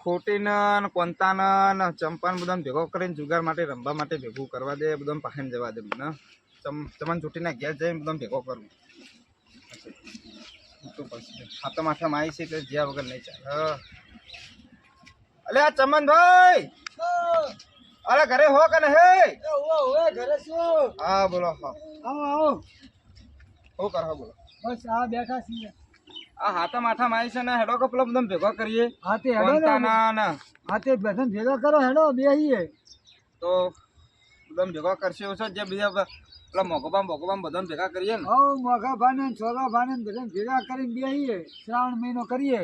ખોટીને કોંતાને ચંપાને બધાને ભેગો કરીને જુગાર માટે રમવા માટે ભેગું કરવા દે બધાને પાખીને જવા દે મને. ચમ ચમન ચૂંટીના ઘેર જઈને બધાને ભેગો કરું. તો પછી હાથો માથામાં આવી છે એટલે જ્યાં વગર નહીં ચાલે. અલે આ ચમનભાઈ અરે ઘરે હો કે ને હે ઘરે શું? હા બોલો હા. આવો આવો. શું કરો બોલો. બસ આ બેઠા છીએ. આ હાથા માથા મારી છે ને હેડો કે પેલો બધા ભેગો કરીએ. હાથે હેડો ના ના હાથે બેસન ભેગા કરો હેડો બેહીએ. તો બધા ભેગા કરશે એવું છે જે બીજા પેલા મોગોબા મોગોબા બધાને ભેગા કરીએ ને. હવ મોઘા ભાને છોરા છોગા ભાને બધાને ભેગા કરીને બેહીએ શ્રાવણ મહિનો કરીએ.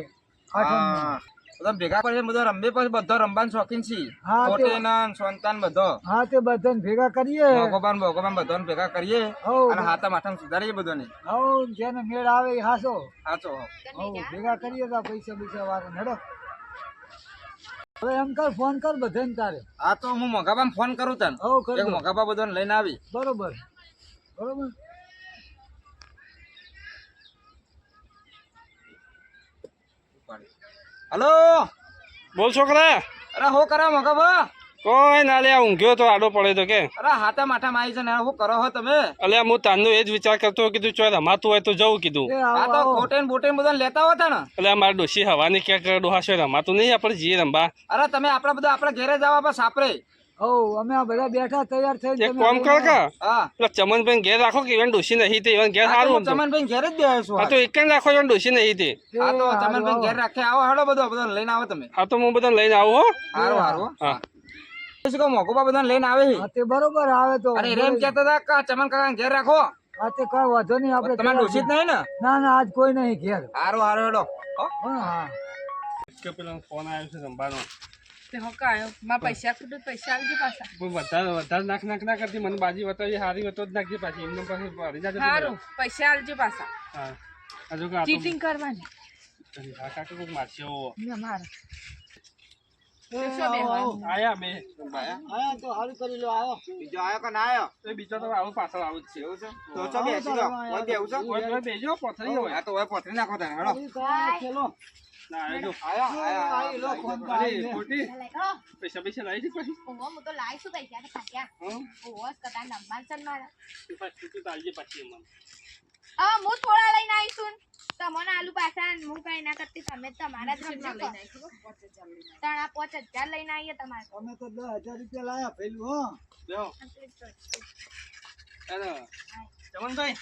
હા. બધા ભેગા કરીએ બધા રમે પછી બધા રમવાનું શોખીન તે- ખોટેના સંતાન બધો. હા તે બધાને ભેગા કરીએ. ભગવાન ભગવાન બધાને ભેગા કરીએ અને હાથા માથામાં સુધારીએ બધાને. હવ જેને મેળ આવે એ હાસો. સાચો હવ ભેગા કરીએ તો પૈસા પૈસા વાળા નડો. હવે એમ કર ફોન કર બધાને તારે. હા તો હું મોગાબામ ફોન કરું તને. એક મોગાબા બધાને લઈને આવી. બરોબર. બરોબર. હલો? બોલ છોકરા. અરે હું કરો ભા? કોઈ ના લે ઊંઘ્યો તો આડો પડે તો કે. અરે હાથા માથા આવી છે ને શું કરો હો તમે? અલ્યા હું તાનો એ જ વિચાર કરતો કીધું ચોય રમાતું હોય તો જવું કીધું. આ તો આવો. બોટેન બધાને લેતા હોતા ને? એટલે મારા ડોશી હવાની ક્યાંક ડોહાશો રમાતું નહીં આપણે જઈએ રમવા. અરે તમે આપડે બધા આપણા ઘેરે જવા બસ આપડે હવ અમે આ બધા બેઠા તૈયાર થઈને એક કામ કર કે? હા. પેલા ચમનભાઈ ઘેર રાખો કે ઇવન ડોશી નહીં તે ઇવન ઘેર સારું ચમનભાઈ ઘેર જ બેહ્યો છું હા તો એક જ રાખો ઇવન ડોશી નહીં તે હા તો ચમનભાઈ ઘેર રાખે. આવો હેડો બધો બધાને લઈને આવો તમે. હા તો હું બધાને લઈને આવું હો. હારો હારું હા. શું બધાને લઈને આવે છે તે બરોબર આવે તો અરે રેમ કહેતા હતા કે ચમન કાકા ઘેર રાખો. હા તે કઈ વાંધો નહીં આપણે તમારે દોષિત નહીં ને? ના ના આજ કોઈ નહીં ઘેર. હારો હારો હેડો. હા. હા કે પેલો ફોન આવ્યો છે રમવાનો તે હકાયો. માં પૈસા ખુદ પૈસા આવજો પાછા. વધારે વધારે નાખ નાખ ના કરતી મને બાજી બતાવી હારી બતો જ નાખજે પાછી. એમને પાસે પડી જાજે સારું પૈસા આવજો પાછા. હા. હજુ કે ચીટિંગ કરવાની. આ કાકા કોક મારશે એવો. મારે. એ શું બે આવો, આવો. આયા બે. આયા? તો સારું કરી લો આવો બીજો આયો કે ના આયો? એ બીજો તો આવું પાછળ આવું જ છે. એવું છે? તો ચો બેસી જાઓ. કોઈ બેવું છે? ઓય ઓય બેજો પથરી હોય. હા તો હવે પથરી નાખો તને હેડો. ચલો પૈસા પૈસા લાવી પછી હું તો લાવીશું પૈસા તો ખાધ્યા. હં? ઓહો કદા નંબર છે મારા. તું પાછી હું થોડા લઈને આવીશું તમને આલુ પાછા હું કઈ ના કરતી. તમે તમારા જ રમજો. તો. ત્રણ પાંચ હજાર લઈને આવીએ તમારે. અમે તો દસ હજાર રૂપિયા લાયા પેલું હો. બેહો અરે ચમનભાઈ.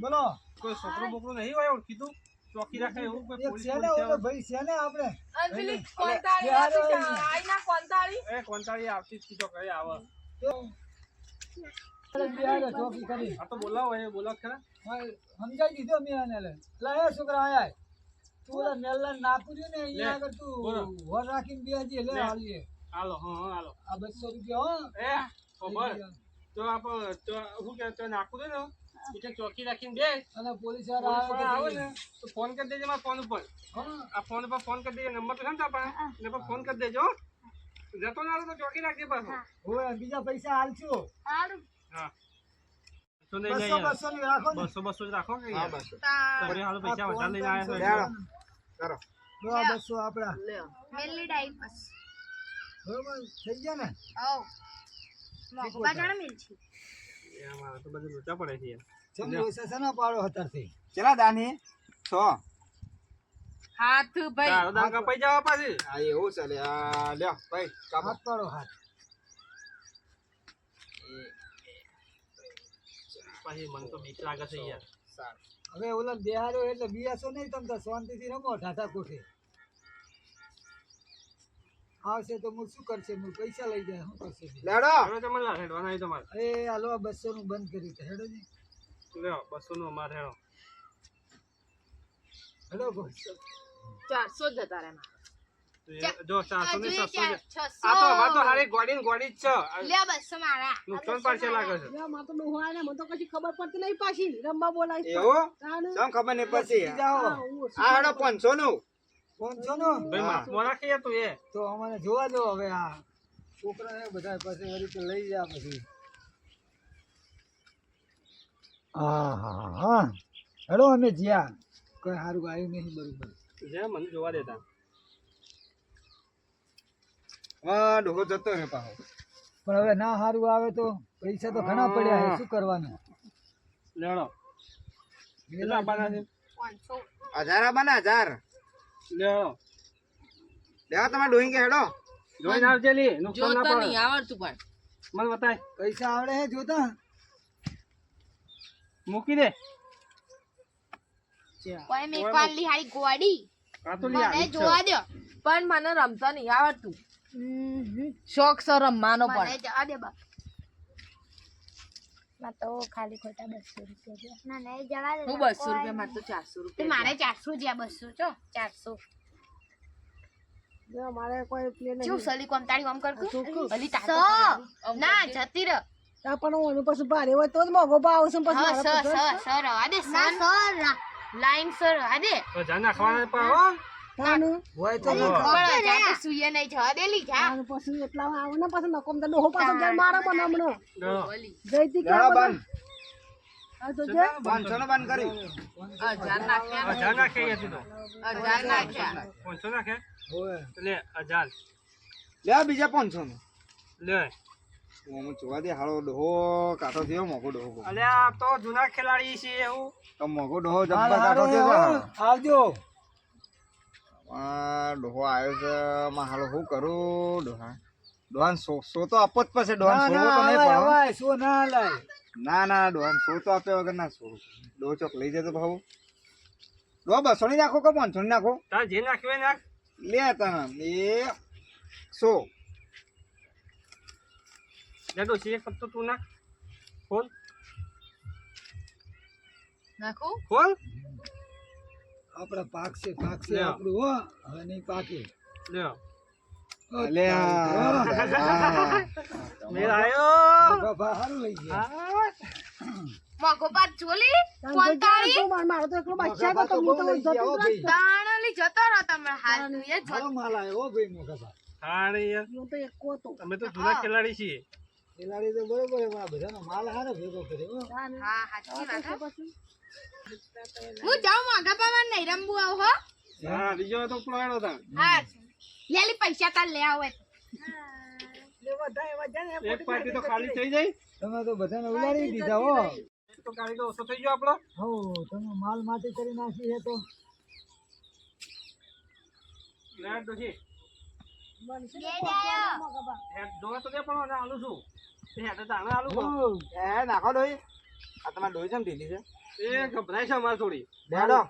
બોલો. કોઈ છોકરો બોકરો નહીં હોય ઓળખીતું ચોકી રાખે એવું કોઈ પોલીસ છે ને ઓલો ભાઈ છે ને આપણે અને કોંતાળી? છે, આઈના કોંતાળી? એ કોંતાળી આવતી જ તો કરે આવે ચોકી કરી. આ તો બોલાવો એ બોલાવ ખરા. સમજાઈ દીધો મેં આને લાયા છોકરા આયા. તું ઓલા મેલ્લા નાખું છું ને અહીંયા આગળ તું વર રાખીને બે લે લે. હાલીએ. હાલો હા હા હાલો. આ બસો રૂપિયા હો. એ ખબર. તો આપ તો શું કે તો નાખું દે ને એટલે ચોકી રાખીને બે અને પોલીસ આવે ને તો ફોન કરી દેજો મારા ફોન ઉપર. આ ફોન ઉપર ફોન કરી દેજો નંબર તો છે ને તારા પાસે એના પર ફોન કરી દેજો જતો ના તો ચોકી રાખજે પાછો. હોય બીજા પૈસા હાલશું સારું હા. બસો બસો રાખો ને. બસો બસો જ રાખો કે હા યાર. બસ અરે હાલો પૈસા વધારે લઈને આવ્યા લે છો હાલો. કરો. બસો આપડા. મેલી ડાઈપસ બરોબર? થઈ ગયા ને? બસ મોગવા જાણે મેલ છે. અમારા તો બધું લોચા પડે છે. પાડો અત્યારથી? ચલા દાની? છો હાથ ભાઈ. તારો દામ કપાઈ જવા પાછી? આ એવું ચાલે આ લ્યો ભાઈ કાપો. હાથ હાથ. પછી મને તો બીક લાગે છે યાર. હવે ઓલા બિહારો એટલે બિયાસો નહીં તમ તો શાંતિથી રમો ઠાઠા કોઠે આવશે તો હું શું કરશે? હું પૈસા લઈ જાય શું કરશે? લેડો. હવે તમારે હેડવાના તમારે. એ હાલો આ બસો નું બંધ કરી દે હેડો ને. લ્યો બસો નો અમારે હેડો હેડો બસો ચારસો જ હતા રહે એમાં. તો એ જો ચારસો ને છસો ક્યાં? છે. છસો. આ તો અમારે તો હારી ગોડી ને ગોડી જ છે. લ્યો બસો મારા. નુકસાન પાડશે લાગે છે. માં તો ડોહા ને મને તો કશી ખબર પડતી નહીં પાછી. રમવા બોલાય એવું? ખબર નહીં પછી જાઓ. આ હેડો પાંચસો નું. ભાઈ મોરા તું એ. તો અમને જોવા દો હવે આ છોકરા બધા પછી વળી લઈ જા પછી. હા હા હા હેડો અમે જ્યાં. કોઈ સારું ગાયું નહીં બરોબર. જ્યાં મને જોવા દેતા. હા ડોહો જતો રહ્યો પાછો પણ હવે ના સારું આવે તો પૈસા તો ઘણા પડ્યા છે શું કરવાનું? લેણો. કેટલા આપવાના છે? હજાર આબાના હજાર. લેવડો લેવા તમારે ડોહી કે હેડો. જોઈને આવજે લી નુકસાન ના પડે. આવડતું પણ. મને બતાય. પૈસા આવડે હે જોતા? મૂકી દે. કોઈ મેં એકવાર લીહાડી ગોડી મને. જોવા દો પણ મને રમતા નહીં આવડતું. શોખ સર રમવાનો મને પણ. જવા દે બા માં તો ખાલી ખોટા બસો રૂપિયા ના ના જવા દે. હું બસો રૂપિયા માં તો ચારસો રૂપિયા મારે ચારસો જ્યાં બસો છો. ચારસો. મારે કોઈ પ્લેન શું સલી કોમ કોમ કર અલી તાતો ના જતી રહ. પણ હું પછી ભારે હોય તો જ મોગો ભાવ છે પછી સર સર સર આદે સર લાઈન સર આદે તો જા નાખવાના પાવો હોય તો જા. તો નહીં જવા દે જા. પછી એટલા આવે ને પછી નકોમ તો ડોહો પાછો ઘેર મારે પણ હમણાં. જઈતી લેડો બંધ. આ તો જે પાંચસો નો બંધ કરી. હજાર નાખ્યા હજાર નાખે અહીંયાથી તો. હજાર નાખ્યા. પાંચસો નાખે? હોય. લે હજાર લેવા બીજા પાંચસો નો લે. હું જોવા દે હાલો ડોહો કાઢો થયો મોકો ડોહો અલે આ તો જૂના ખેલાડી છે એવું. તો મોકો ડોહો જબ્બર કાઢો થયો આવજો ડોહો આવ્યો છે માં હાલો શું કરું ડોહા? ડોહાન સો સો તો આપો જ પછી ડોહાન તો નહીં શું ના લાય ના ના ડોહાન સો તો આપ્યો વગર ના સો ડોહો ચોક લઈ જતો ભાવ ડોહા બસો ની નાખો કે પાંચસો ની નાખો? તાર જે નાખ્યું નાખ. લે તને એ સો લે ડોશી એક પત્તો તું નાખ ખોલ નાખું ખોલ આપડે પાક છે પાક છે લ્યો. આપણું હો હવે નહીં પાકે લ્યો લે મેળ આયો બાબા હારું લઈ ગયા મોગો પાત ચોલી પોતાળી મારો તો એકલો બાદશાહ મોટા હતો, બા હું તો તો બહુ લઈ ગયા, હો ભાઈ. દાણલી જતો રહો તમે હાલ તું એ જો હારો માલ આવ્યો, હો ભાઈ મોટા બા. હારે યાર હું તો એકો હતો તમે તો જૂના ખેલાડી છીએ ખેલાડી તો બરોબર આ બધાનો માલ હારો ભેગો કર્યો હા. સાચી વાત હું. જાઉં મોગા પાવા નહીં રમવું આવ હો. હા બીજો તો પડાડો તા હા લેલી પૈસા તાર લે આવે. એક પાર્ટી તો ખાલી થઈ જાય. તમે તો બધાને ઉલાડી દીધા હો. તો કારીગર ઓછો થઈ ગયો આપણો. હો તમે માલ માટી કરી નાખી હે તો. હેડ પણ છું. એ નાખો ડોહી આ તમારે ડોહી છે ઢીલી છે એ ગભરાય છે અમારે થોડી લેડો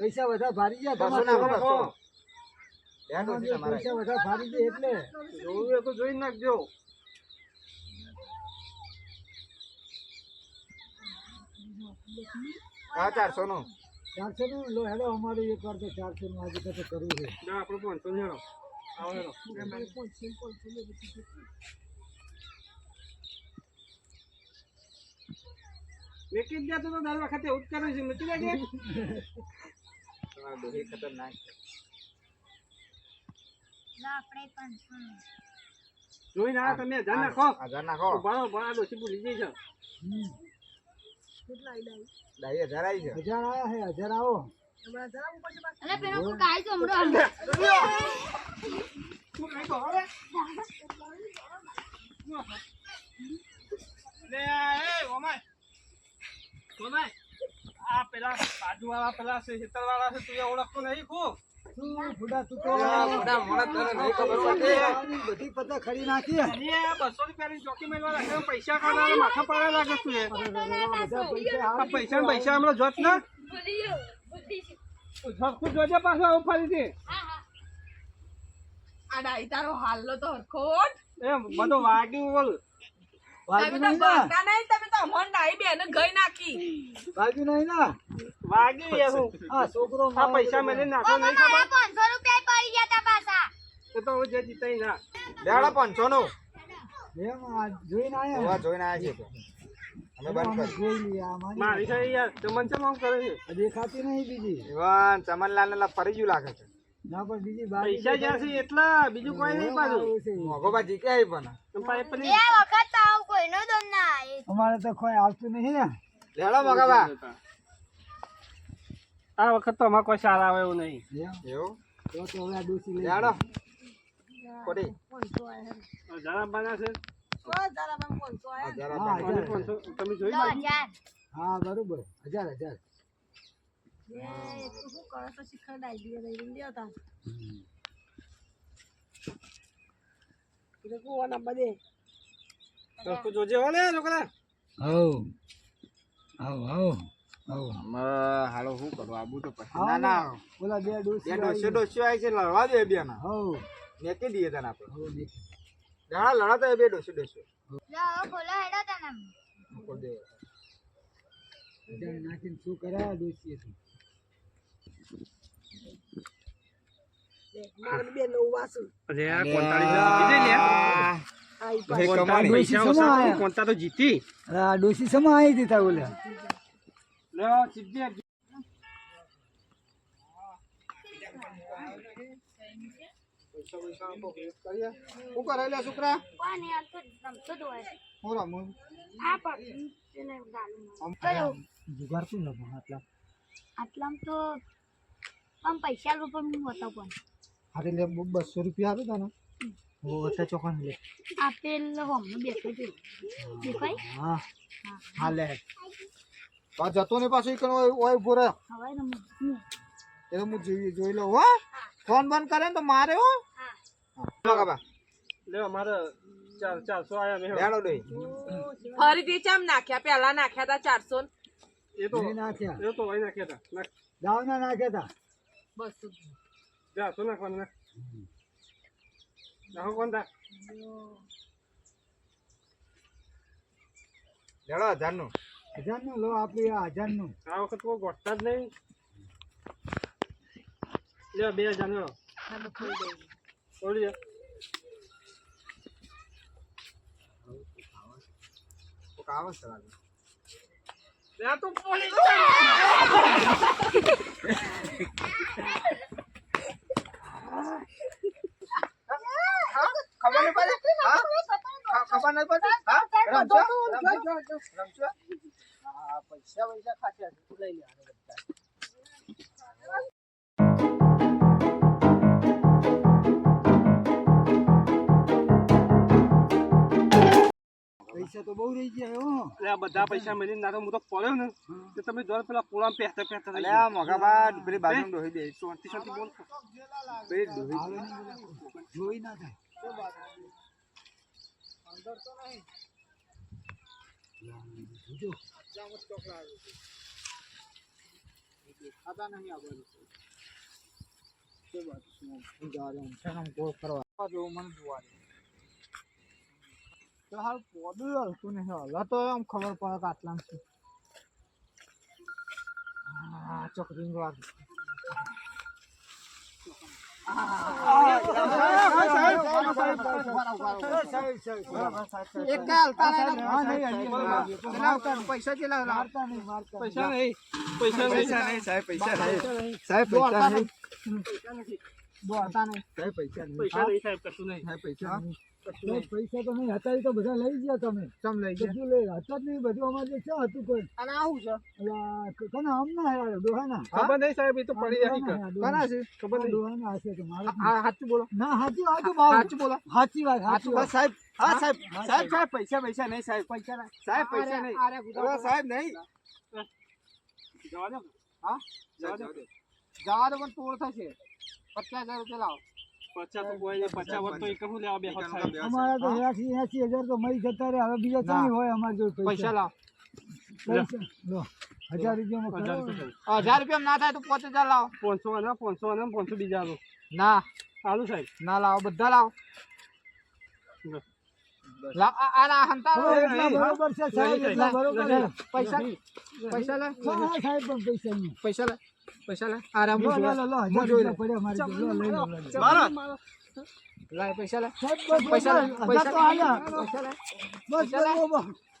પૈસા બધા ભારી ગયા બસો તમારે નાખો બસો પૈસા બધા ભારી ગયા એટલે જોયું એ તો જોઈ નાખજો હા ચારસો નું ચારસો નું લો હેડો અમારે એક વાર તો ચારસો નું આજે કશું કરવું છે ના આપણે પાંચસો હેડો આવો હેડો વેકી જ જાતો તો દર વખતે એવું જ કરે છે મૂકી દેજે તમારે ડોહી ખતરનાક છે. જોઈ ના તમે ધ્યાન નાખો હજાર નાખો ઉભારો ઉભારો ડોસી ભૂલી જઈ કેટલા હમ. ડાઈ હજાર આવી છે. હજાર આયા હે હજાર આવો. અને પેલો કાઈ તો હમણાં. શું કઈ હવે? લે એ ઓમાય. આ પેલા બાજુવાળા પેલા ખેતરવાળા છે તું એ ઓળખતો નહીં ખૂબ? શું બુડા તું તો બુડા મોણા તને નહીં ચોકી પૈસા પૈસા પૈસા હમણાં જોત ના. સરખું જોજે પાછું આવું ફરીથી આ ડાઈ તારો હાલ્લો તો હરખોટ એ બધું વાગ્યું બોલ. વાગ્યું નહીં ના. નહીં તમે તો અમન ડાઈ બેન ગઈ નાખી. વાગ્યું નહીં ના. વાગ્યું એ હું. આ છોકરો આ પૈસા મેલે નાખો નહીં ખબર? પાંચસો રૂપિયા પડી ગયા તા પાછા. એ તો જે જીતાઈ ના. લેડો પાંચસો નું. એમ આ જોઈને આયા. જોઈને આવ્યા છે અમે બંધ કરી. જોઈ મારી મારી છે યાર તમને છે કરે છે? દેખાતી નહીં બીજી. ઇવન ચમનલાલ ને ફરી ગયું લાગે છે. ના પણ બીજી પૈસા જ્યાં છે એટલા બીજું કોઈ નહીં પાછું. આવી પણ. પણ એ વખત તો કોઈનો દમ ના અમારે તો કોઈ આવતું નહીં ને. લેડો મગાવા. આ વખત તો અમારે કોઈ સારા આવે એવું નહીં. એવું? તો તો હવે ડોસી લઈ લેડો. છે. પાંચસો તમે જોઈ હા બરોબર. હજાર હજાર. તો જોજે હો ને છોકરા. હવ હવ હવ હાલો શું કરવા આબુ તો પછી. ના ના. ઓલા બે ડોસી ત્યાં ડોસ્યો ડોસ્યો આવી છે લડવા દે બે ના. હવ મેકી દઈએ તને આપણે. હવ દેખ. ઘણા બે ડોસી ડોસ્યો બોલો હેડો તને. મૂકો દે. નાખીને શું કરાયા ડોસીએ થી અરે કોંતાળી લે. કોંતા તો જીતી? અરે ડોસી સમા આવી દીધા તા ઓલા. લે આ સીધી શું કરે લે છોકરા? હું આટલા? આટલામાં તો આમ પૈસા પણ હું હતો પણ. હારે લે બસો રૂપિયા આપે તને ઓ હતા ચોખાને લે આપેલ હોમનું બેઠો છું દેખાય હા હા લે આ જતો ને પાછો ઈકણ ઓય ઊભો હવે હું એ હું જોઈ જોઈ લઉં હો ફોન બંધ કરે ને તો મારે હો હા કાકા લે અમારે ચાર ચારસો આયા મેં લેડો દે ફરીથી ચમ નાખ્યા પેલા નાખ્યા હતા ચારસો એ તો નાખ્યા એ તો વહી નાખ્યા હતા દાવના નાખ્યા હતા બસ જા શું નાખવાનું નાખ નાખો કોણ તા લેડો હજારનું. હજારનું લો આપી આ હજારનું. આ વખત કોઈ ગોઠતા જ નહીં. લે બે હજાર નો છોડી દે. કાવ સરા લે તો પોલીસ ખબર નહીં પડે? હા? ખબર નહીં પડતી? હા? રમશો? રમશો? હા પૈસા પૈસા ખાશે લઈ લે બધા. પૈસા તો બહુ રહી ગયા હો લે આ બધા પૈસા મેળવીને ના તો હું તો પડ્યો ને. તો તમે દર પેલા પોળા પહેરતા પહેરતા થઈ અલ્યા મોગા બા પેલી બાજુ ડોહી દે શાંતિ શાંતિ બોલ. પેલી ડોહી જો મને જોવા દે તો હાલ પોદું હલતું નહીં હલા તો આમ ખબર પડે કે આટલામાં છે હા કાલ પૈસા નહીં પૈસા નહીં. પૈસા નહીં સાહેબ પૈસા નહીં. સાહેબ પૈસા નહીં. દોડતા નહીં સાહેબ પૈસા નહીં. પૈસા નહીં સાહેબ કશું નહીં. સાહેબ પૈસા નહીં. પૈસા તો નહીં હતા તો બધા લઈ ગયા તમે. ચમ લઈ ગયા? બધું લઈ હતા જ નહીં બધું અમારે શું હતું કોઈ. અને આવું છે? અલા, આમ ના હેરાડો, ડોહાના? ખબર નહીં સાહેબ એ તો પડી જાય ડોહાના, છે? ખબર નહીં. ડોહાના હશે તો મારે હા સાચું બોલો. ના સાચું સાચું બાબુ. સાચું બોલો. સાચી વાત સાચું સાચી વાત. સાહેબ હા? સાહેબ સાહેબ સાહેબ પૈસા પૈસા નહીં સાહેબ. પૈસા નહીં સાહેબ પૈસા નહીં. સાહેબ નહીં. જવા દો હા? જવા દો. જવા દો પણ તોડ થશે. પચાસ હજાર રૂપિયા લાવો. પચાસ તો કોઈ પચાસ વર્ષ તો એક હું લેવા બે અમારા તો એસી એસી હજાર તો મળી જતા રહે હવે બીજા ના. હોય અમારે જોડે પૈસા. પૈસા લાવો. પૈસા. હજાર હજાર રૂપિયા હજાર રૂપિયા ના થાય તો પાંચ હજાર લાવો. પાંચસો આના પાંચસો આના પાંચસો બીજા ના. આલુ સાહેબ. ના લાવો બધા લાવો. પૈસા પૈસા લે. હા, હા, સાહેબ પણ પૈસા પૈસા લે. પૈસા લે. આરામ લો, લો, લો, હું હજાર જોઈ પડ્યા મારી લો, લઈ લો, લો. લાય પૈસા લે. પૈસા લે. પૈસા તો આયા પૈસા લે. બસ, પૈસા લે.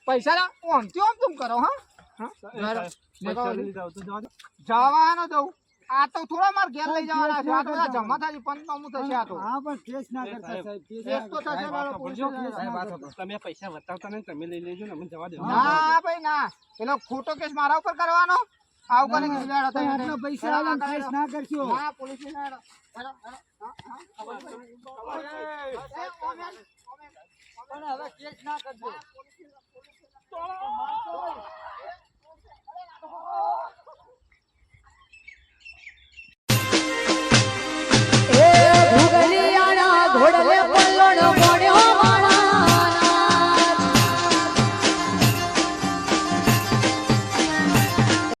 પૈસા ઓમ ઓમ તુમ કરો હા? હા? તો જવાનો દઉં આ તો થોડા માર ઘેર લઈ જવાના છે. આ તો બધા જમા થાય પંચનામું થશે આ તો. હા પણ કેસ ના કરતા સાહેબ. કેસ તો થશે મારો પૂછો સાહેબ, આ કરતા. તમે પૈસા બતાવતા નહીં તમે લઈ લેજો ને મને જવા દો. ના ભાઈ ના. પેલો ખોટો કેસ મારા ઉપર કરવાનો. આવ કોને ખિલાડો તો આટલા પૈસા આલન ખાઈસ ના કરશો. હા પોલીસ ને હેડો હેડો હા હવે કેસ ના કરજો. પોલીસ પોલીસ તો